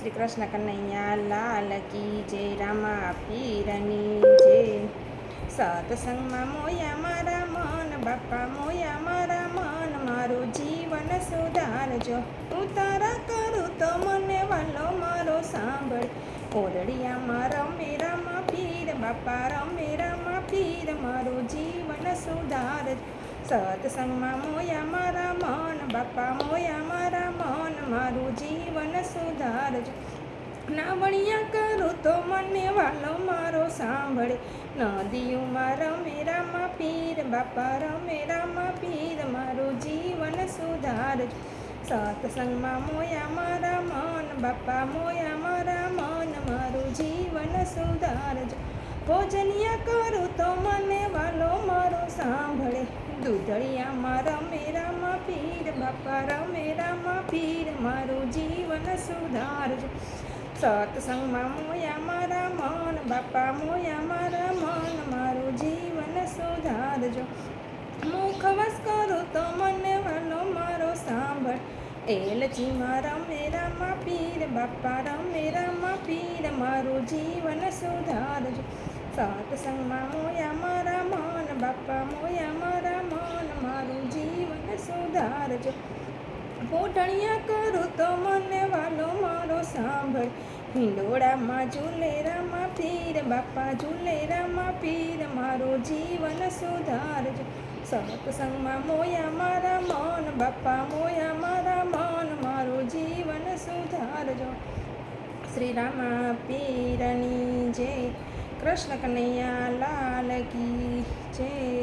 શ્રી કૃષ્ણ કનૈયા લાલ કી જય રામા પીરની જય. સત્સંગમાં મોયા મારા મન, બાપા મોયા મારા મન, મારું જીવન સુધારજો. હું તારા કરું તો મને વાલો મારો સાંભળ. ઓરડિયામાં રમે રામા પીર, બાપા રમે રામા પીર, મારું જીવન સુધારજો. સત્સંગમાં મોયા મારા મન, બાપા મોયા મારા મારું જીવન સુધારજો. નાવણિયા કરું તો મને વાલો મારો સાંભળે. નદીઓમાં રમે રામા પીર, બાપા રમે રામા પીર, મારું જીવન સુધારજો. સત્સંગમાં મોયા મારા મન, બાપા મોયા મારા મન, મારું જીવન સુધારજો. ભોજનિયા કરું તો મને વાલો મારો સાંભળે. દૂધળિયામાં રમે રામા પીર, બાપા રમે રામા પીર, મારું જીવન સુધારજો સત્સંગમાં મોયા મારા મન, બાપા મોયા મારા મન, મારું જીવન સુધારજો મુખવાસ કરો તો મને વાલો મારો સાંભળ. એલચી મારા મેરા રામા પીર, બાપા રમે રામા પીર, મારું જીવન સુધારજો સત્સંગમાં મોયા મારા મન બાપા મોયા મારા મન મારું જીવન સુધારજો પોટણિયા કરું તો મને વાલો મારો સાંભળ. હિંડોળામાં ઝુલેરામાં રામા પીર, બાપા ઝુલેરામાં રામા પીર, મારું જીવન સુધારજો સત્સંગમાં મોયા મારા મન, બાપા મોયા મારા મન, મારું જીવન સુધારજો શ્રી રામા પીરની જય કૃષ્ણ કનૈયા લાલ કી જય